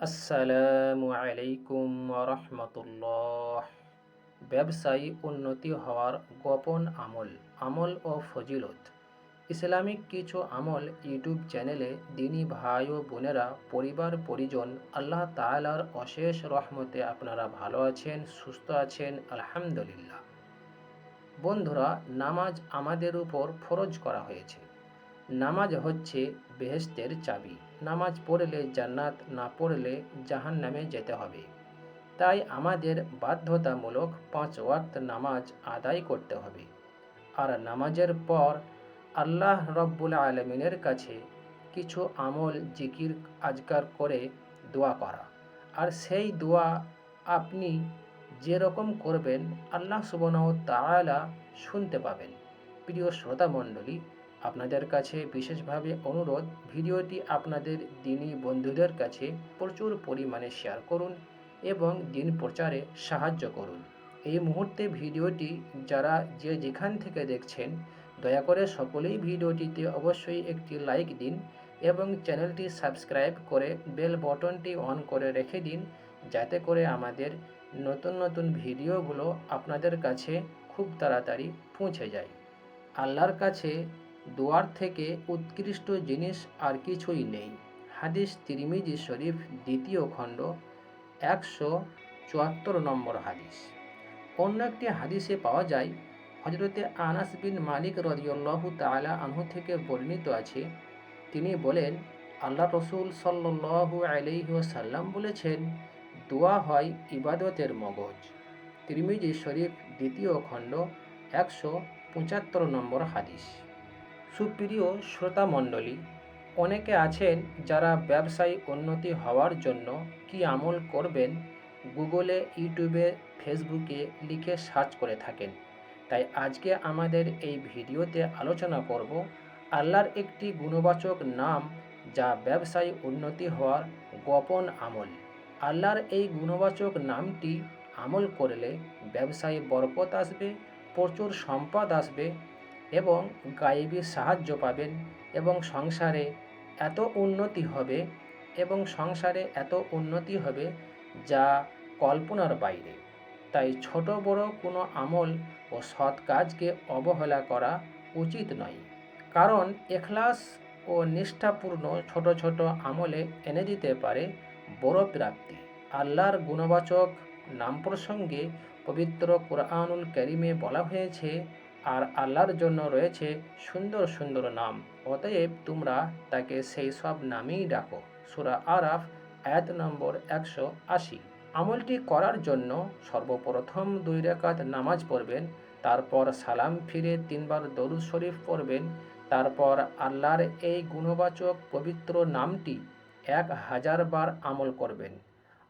আসসালামু আলাইকুম রহমতুল্লাহ ব্যবসায়ী উন্নতি হওয়ার গোপন আমল আমল ও ফজিলত। ইসলামিক কিছু আমল ইউটিউব চ্যানেলে দিনী ভাই ও বোনেরা, পরিবার, পরিজন, আল্লাহ তাআলার অশেষ রহমতে আপনারা ভালো আছেন, সুস্থ আছেন, আলহামদুলিল্লাহ। বন্ধুরা, নামাজ আমাদের উপর ফরজ করা হয়েছে। নামাজ হচ্ছে বেহেস্তের চাবি। নামাজ পড়লে জান্নাত, না পড়লে জাহান নামে যেতে হবে। তাই আমাদের বাধ্যতামূলক পাঁচ ওয়াক্ত নামাজ আদায় করতে হবে। আর নামাজের পর আল্লাহ রব্বুল আলমিনের কাছে কিছু আমল, জিকির আজকার করে দোয়া করা। আর সেই দোয়া আপনি যেরকম করবেন, আল্লাহ সুবনাহ তাআলা শুনতে পাবেন। প্রিয় শ্রোতা মণ্ডলী আপনাদের কাছে বিশেষভাবে অনুরোধ, ভিডিওটি আপনাদের দিনী বন্ধুদের কাছে প্রচুর পরিমাণে শেয়ার করুন এবং দিন প্রচারে সাহায্য করুন। এই মুহূর্তে ভিডিওটি যারা যে যেখান থেকে দেখছেন, দয়া করে সকলেই ভিডিওটিতে অবশ্যই একটি লাইক দিন এবং চ্যানেলটি সাবস্ক্রাইব করে বেল বটনটি অন করে রেখে দিন, যাতে করে আমাদের নতুন নতুন ভিডিওগুলো আপনাদের কাছে খুব তাড়াতাড়ি পৌঁছে যায়। আল্লাহর কাছে দোয়ার থেকে উৎকৃষ্ট জিনিস আর কিছুই নেই। হাদিস তিরমিজি শরীফ দ্বিতীয় খণ্ড, একশো চুয়াত্তর নম্বর হাদিস। অন্য একটি হাদিসে পাওয়া যায় হজরতে আনাস বিন মালিক রদিউল্লাহু তালা আনহু থেকে বর্ণিত আছে, তিনি বলেন, আল্লাহ রসুল সাল্লু আলহিসাল্লাম বলেছেন, দোয়া হয় ইবাদতের মগজ। তিরমিজি শরীফ দ্বিতীয় খণ্ড, একশো পঁচাত্তর নম্বর হাদিস। সুপ্রিয় শ্রোতা মণ্ডলী অনেকে আছেন যারা ব্যবসায়ী উন্নতি হওয়ার জন্য কি আমল করবেন? গুগলে, ইউটিউবে, ফেসবুকে লিখে সার্চ করে থাকেন। তাই আজকে আমাদের এই ভিডিওতে আলোচনা করব আল্লাহর একটি গুণবাচক নাম যা ব্যবসায়ী উন্নতি হওয়ার গোপন আমল। আল্লাহর এই গুণবাচক নামটি আমল করলে ব্যবসায়ী বরকত আসবে, প্রচুর সম্পদ আসবে এবং গায়েবী সাহায্য পাবেন এবং সংসারে এত উন্নতি হবে এবং সংসারে এত উন্নতি হবে যা কল্পনার বাইরে। তাই ছোট বড় কোনো আমল ও সৎ কাজকে অবহেলা করা উচিত নয়। কারণ এখলাস ও নিষ্ঠাপূর্ণ ছোট ছোট আমলে এনে দিতে পারে বড় প্রাপ্তি। আল্লাহর গুণবাচক নাম প্রসঙ্গে পবিত্র কোরআনুল করিমে বলা হয়েছে আর আল্লাহর জন্য রয়েছে সুন্দর সুন্দর নাম। অতএব তোমরা তাকে সেই সব নামেই ডাকো। সুরা আরাফ এক নম্বর একশো আশি। আমলটি করার জন্য সর্বপ্রথম দুই রেখাত নামাজ পড়বেন, তারপর সালাম ফিরে তিনবার দরুদ শরীফ পড়বেন, তারপর আল্লাহর এই গুণবাচক পবিত্র নামটি এক হাজার বার আমল করবেন।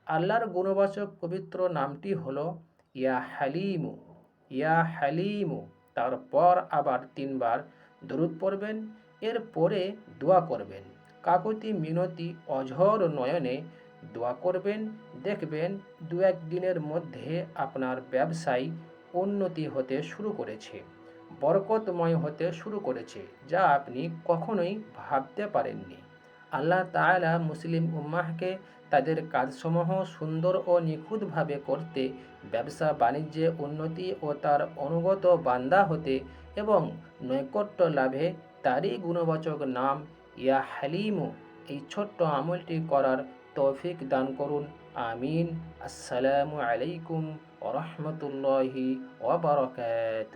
আল্লাহর গুণবাচক পবিত্র নামটি হলো, ইয়া হালিমু ইয়া হালিমু। তারপর আবার তিনবার দরুদ পড়বেন, এরপরে দোয়া করবেন। কাকতি মিনতি অঝর নয়নে দোয়া করবেন, দেখবেন দু এক দিনের মধ্যে আপনার ব্যবসায় উন্নতি হতে শুরু করেছে, বরকতময় হতে শুরু করেছে, যা আপনি কখনোই ভাবতে পারেননি। আল্লাহ তালা মুসলিম উম্মাহকে তাদের কাজসমূহ সুন্দর ও নিখুঁতভাবে করতে, ব্যবসা বাণিজ্যে উন্নতি ও তার অনুগত বান্দা হতে এবং নৈকট্য লাভে তারই গুণবাচক নাম ইয়া হালিমু এই ছোট্ট আমলটি করার তৌফিক দান করুন। আমিন। আসসালামু আলাইকুম ওরহমতুল্লাহি ওবরকাত